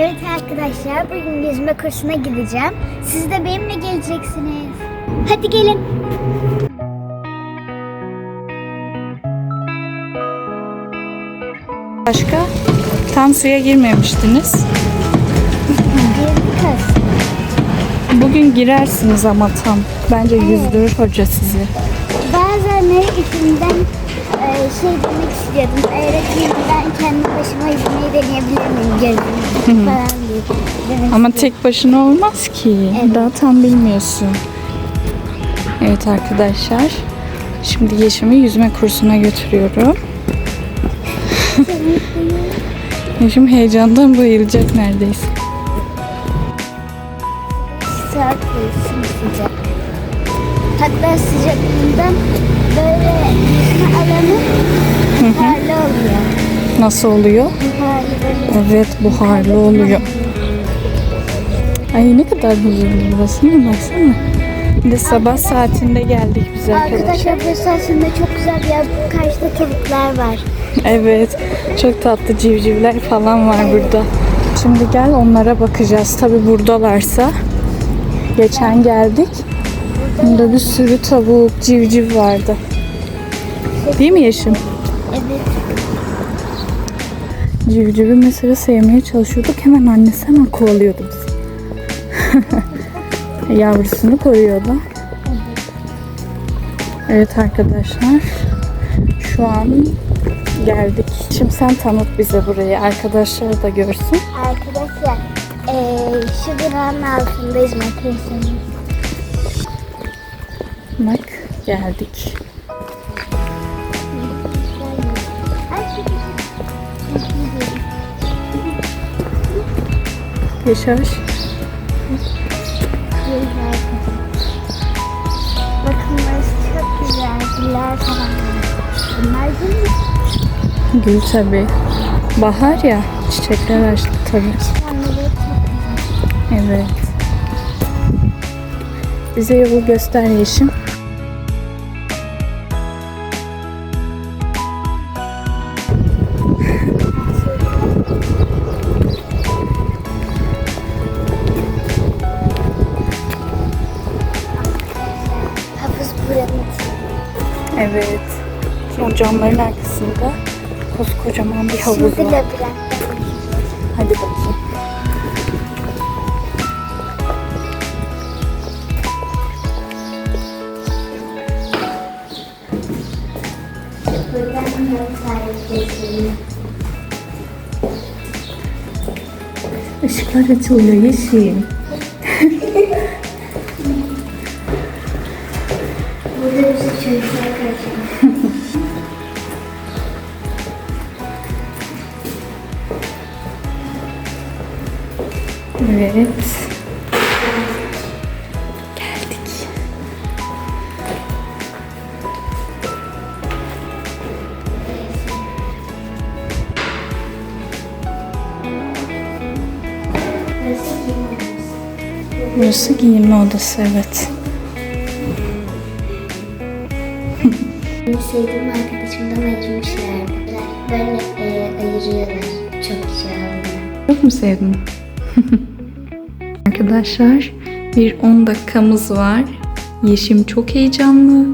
Evet arkadaşlar bugün yüzme kursuna gideceğim. Siz de benimle geleceksiniz. Hadi gelin. Başka? Tam suya girmemiştiniz. Bugün girersiniz ama tam. Bence yüzdürür hoca sizi. Bazen içimden e, şey demek istiyordum. Deneyebilir miyim gözümü falan diye. demek Ama tek başına olmaz ki. Evet. Daha tam bilmiyorsun. Evet arkadaşlar. Şimdi Yeşim'i yüzme kursuna götürüyorum. Yeşim heyecandan bayılacak neredeyse. sıcak. Hatta sıcaklığından böyle yüzme alanı buharlı oluyor. Nasıl oluyor? Evet buharlı oluyor. Ay ne kadar huzurlu burası mi? Baksana. Bir de sabah saatinde geldik biz arkadaşlar. Arkadaşlar burası aslında çok güzel bir yer. Karşıda tavuklar var. Evet. Çok tatlı civcivler falan var burada. Şimdi gel onlara bakacağız. Tabi buradalarsa. Geçen geldik. Burada bir sürü tavuk, civciv vardı. Değil mi Yeşim? Civcivi mesela sevmeye çalışıyorduk. Hemen annesi hemen kovalıyordu bizi. Yavrusunu koruyordu. Evet arkadaşlar. Şu an geldik. Şimdi sen tanıt bize burayı. Arkadaşlar da görsün. Arkadaşlar eee şu binanın altındayız makinesinin. Bak geldik. Yaşar. Bakın burası çok güzel. Gül tabi. Bahar ya. Çiçekler açtı tabi. Çimenleri çok güzel. Evet. Bize yolu göster Yeşim. Evet. O camların arkasında koskocaman bir havuz Şimdi var. labirent. Hadi bakayım. Işıklar açılıyor Yeşim. Çocuklar karşılar. Evet. Geldik. Burası giyinme odası evet. Benim sevdiğim arkadaşımdan ayırmışlardı. Böyle e, ayırıyorlar. Çok güzel. Çok mu sevdin? Arkadaşlar bir 10 dakikamız var. Yeşim çok heyecanlı.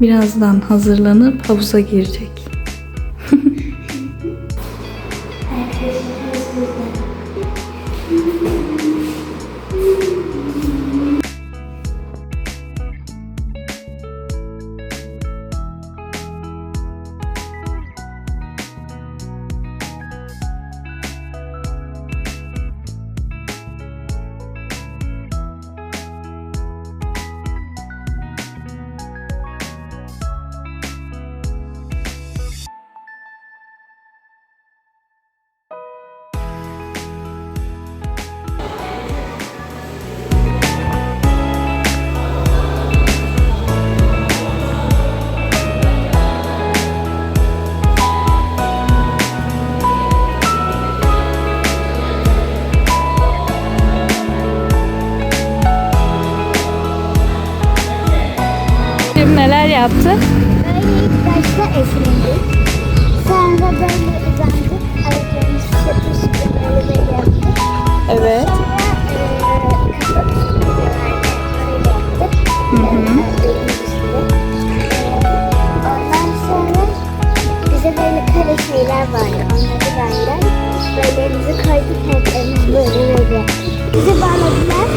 Birazdan hazırlanıp havuza girecek. Yaptı? Böyle ilk başta esnedik. Sonra böyle böyle yaptık. Evet. Sonra e, kapatıp öyle yaptık. Hı hı. Ondan sonra bize böyle kare şeyler vardı. Onları. Böyle elimizi koyduk böyle böyle. Bizi bağladılar.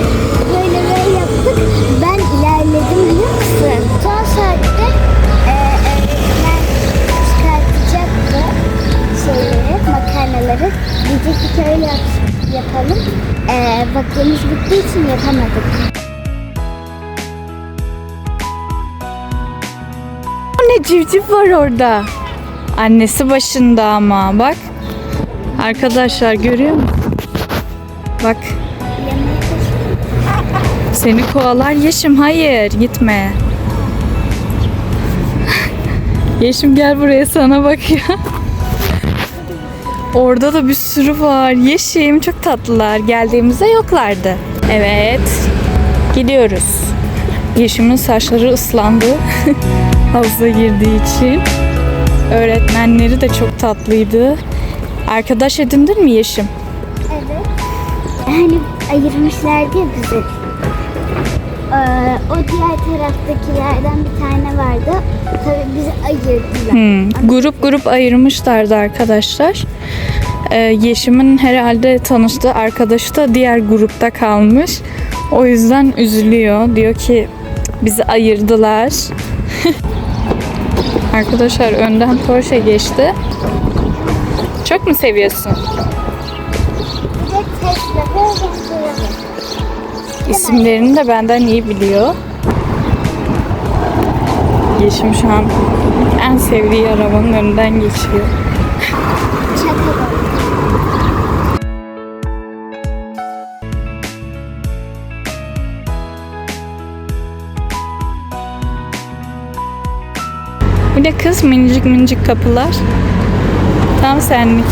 Böyle böyle yaptık. Ben ilerledim biliyor musun? Bittiği için yapamadık. Ne civciv var orada. Annesi başında ama bak. Arkadaşlar görüyor musun? Bak seni kovalar Yeşim hayır gitme. Yeşim gel buraya sana bakıyor. Orada da bir sürü var. Yeşim çok tatlılar. Geldiğimizde yoklardı. Evet. Gidiyoruz. Yeşim'in saçları ıslandı. Havuza girdiği için. Öğretmenleri de çok tatlıydı. Arkadaş edindin mi Yeşim? Evet. Hani ayırmışlardı ya bizi. Ee, o diğer taraftakilerden bir tane vardı. Tabii bizi ayırdılar. Hmm, Grup grup ayırmışlardı arkadaşlar. Ee, Yeşim'in herhalde tanıştığı arkadaşı da diğer grupta kalmış. O yüzden üzülüyor. Diyor ki bizi ayırdılar. arkadaşlar önden Porsche geçti. Çok mu seviyorsun? Bir de Tesla ve Ventura. İsimlerini de benden iyi biliyor. Yeşim şu an en sevdiği arabanın önünden geçiyor. Bir de kız minicik minicik kapılar. Tam senlik.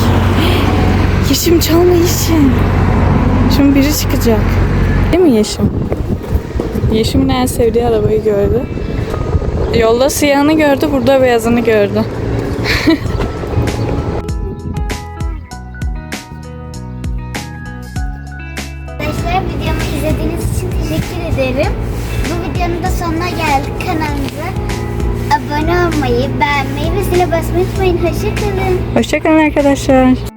Yeşim çalma Yeşim. Şimdi biri çıkacak. Değil mi Yeşim? Yeşim'in en sevdiği arabayı gördü. Yolda siyahını gördü, burada beyazını gördü. Arkadaşlar videomu izlediğiniz için teşekkür ederim. Bu videonun da sonuna geldik. Kanalımıza abone olmayı, beğenmeyi ve zile basmayı unutmayın. Hoşçakalın. Hoşçakalın arkadaşlar.